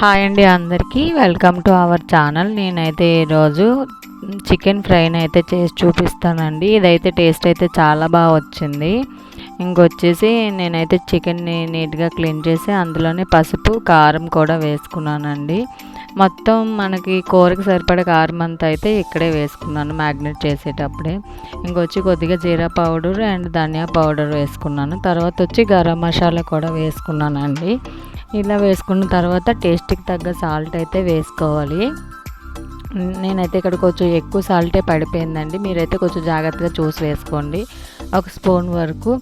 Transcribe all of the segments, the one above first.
Hi అండి అందరికీ. Welcome to our channel నేనైతే ఈరోజు చికెన్ ఫ్రైని అయితే చేసి చూపిస్తానండి. ఇదైతే టేస్ట్ అయితే చాలా బాగా వచ్చింది. ఇంకొచ్చేసి నేనైతే చికెన్ని నీట్గా క్లీన్ చేసి అందులోనే పసుపు కారం కూడా వేసుకున్నానండి. మొత్తం మనకి కూరకు సరిపడే కారం అంతా అయితే ఇక్కడే వేసుకున్నాను మ్యాగ్నెట్ చేసేటప్పుడే. ఇంకొచ్చి కొద్దిగా jeera powder and dhania powder వేసుకున్నాను. తర్వాత వచ్చి గరం మసాలా కూడా వేసుకున్నానండి. ఇలా వేసుకున్న తర్వాత టేస్ట్కి తగ్గ సాల్ట్ అయితే వేసుకోవాలి. నేనైతే ఇక్కడ కొంచెం ఎక్కువ సాల్టే పడిపోయిందండి. మీరైతే కొంచెం జాగ్రత్తగా చూసి వేసుకోండి. ఒక స్పూన్ వరకు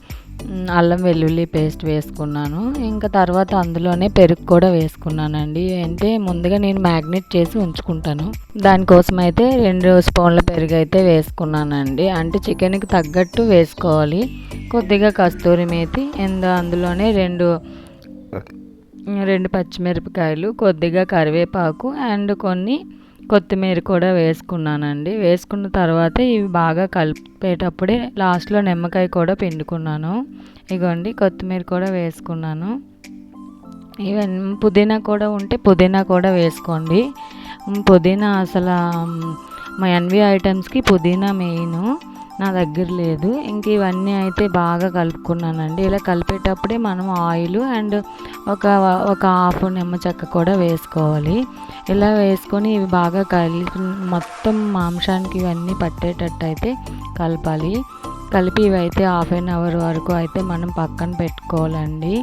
అల్లం వెల్లుల్లి పేస్ట్ వేసుకున్నాను. ఇంకా తర్వాత అందులోనే పెరుగు కూడా వేసుకున్నానండి. అంటే ముందుగా నేను మ్యాగ్నెట్ చేసి ఉంచుకుంటాను. దానికోసం అయితే రెండు స్పూన్ల పెరుగు అయితే వేసుకున్నానండి. అంటే చికెన్కి తగ్గట్టు వేసుకోవాలి. కొద్దిగా కస్తూరి మేతి అండ్ అందులోనే రెండు రెండు పచ్చిమిరపకాయలు కొద్దిగా కరివేపాకు అండ్ కొన్ని కొత్తిమీర కూడా వేసుకున్నానండి. వేసుకున్న తర్వాత ఇవి బాగా కలిపేటప్పుడే లాస్ట్లో నిమ్మకాయ కూడా పిండుకున్నాను. ఇగోండి కొత్తిమీర కూడా వేసుకున్నాను. ఇవన్నీ పుదీనా కూడా ఉంటే పుదీనా కూడా వేసుకోండి. పుదీనా అసలు మా ఎన్వి ఐటమ్స్కి పుదీనా మెయిన్. నా దగ్గర లేదు. ఇంక ఇవన్నీ అయితే బాగా కలుపుకున్నానండి. ఇలా కలిపేటప్పుడే మనం ఆయిల్ అండ్ ఒక ఒక హాఫ్ నిమ్మ చెక్క కూడా వేసుకోవాలి. ఇలా వేసుకొని ఇవి బాగా కలిపి మొత్తం మాంసానికి ఇవన్నీ పట్టేటట్టు అయితే కలపాలి. కలిపి ఇవైతే హాఫ్ అన్ అవర్ వరకు అయితే మనం పక్కన పెట్టుకోవాలండి.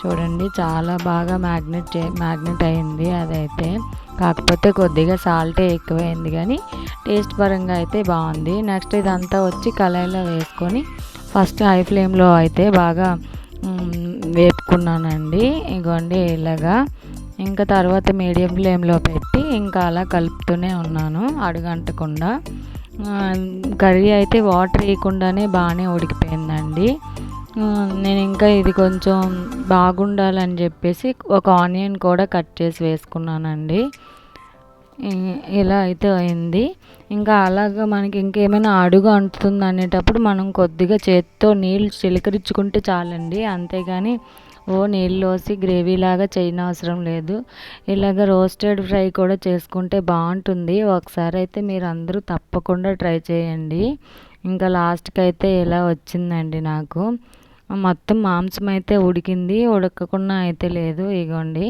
చూడండి చాలా బాగా మ్యాగ్నెట్ చే మ్యాగ్నెట్ అయింది అదైతే. కాకపోతే కొద్దిగా సాల్టే ఎక్కువైంది కానీ టేస్ట్ పరంగా అయితే బాగుంది. నెక్స్ట్ ఇదంతా వచ్చి కళాయిలో వేసుకొని ఫస్ట్ హై ఫ్లేమ్లో అయితే బాగా వేపుకున్నానండి. ఇగోండి ఇలాగా. ఇంకా తర్వాత మీడియం ఫ్లేమ్లో పెట్టి ఇంకా అలా కలుపుతూనే ఉన్నాను అడుగంటకుండా. కర్రీ అయితే వాటర్ వేయకుండానే బాగానే ఉడికిపోయిందండి. నేను ఇంకా ఇది కొంచెం బాగుండాలని చెప్పేసి ఒక ఆనియన్ కూడా కట్ చేసి వేసుకున్నానండి. ఇలా అయితే అయింది. ఇంకా అలాగా మనకి ఇంకేమైనా అడుగు అంటుతుంది అనేటప్పుడు మనం కొద్దిగా చేతితో నీళ్ళు చిలకరించుకుంటే చాలండి. అంతేగాని ఓ నీళ్ళోసి గ్రేవీలాగా చేయనవసరం లేదు. ఇలాగ రోస్టెడ్ ఫ్రై కూడా చేసుకుంటే బాగుంటుంది. ఒకసారి అయితే మీరు అందరూ తప్పకుండా ట్రై చేయండి. ఇంకా లాస్ట్కి అయితే ఇలా వచ్చిందండి నాకు? మొత్తం మాంసం అయితే ఉడికింది ఉడకకుండా అయితే లేదు. ఇగోండి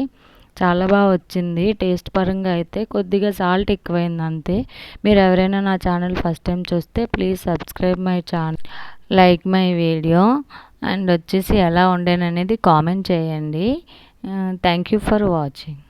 చాలా బాగా వచ్చింది. టేస్ట్ పరంగా అయితే కొద్దిగా సాల్ట్ ఎక్కువైంది అంతే. మీరు ఎవరైనా నా ఛానల్ ఫస్ట్ టైం చూస్తే please subscribe my channel like my video. And వచ్చేసి ఎలా ఉండేననేది కామెంట్ చేయండి. Thank you for watching.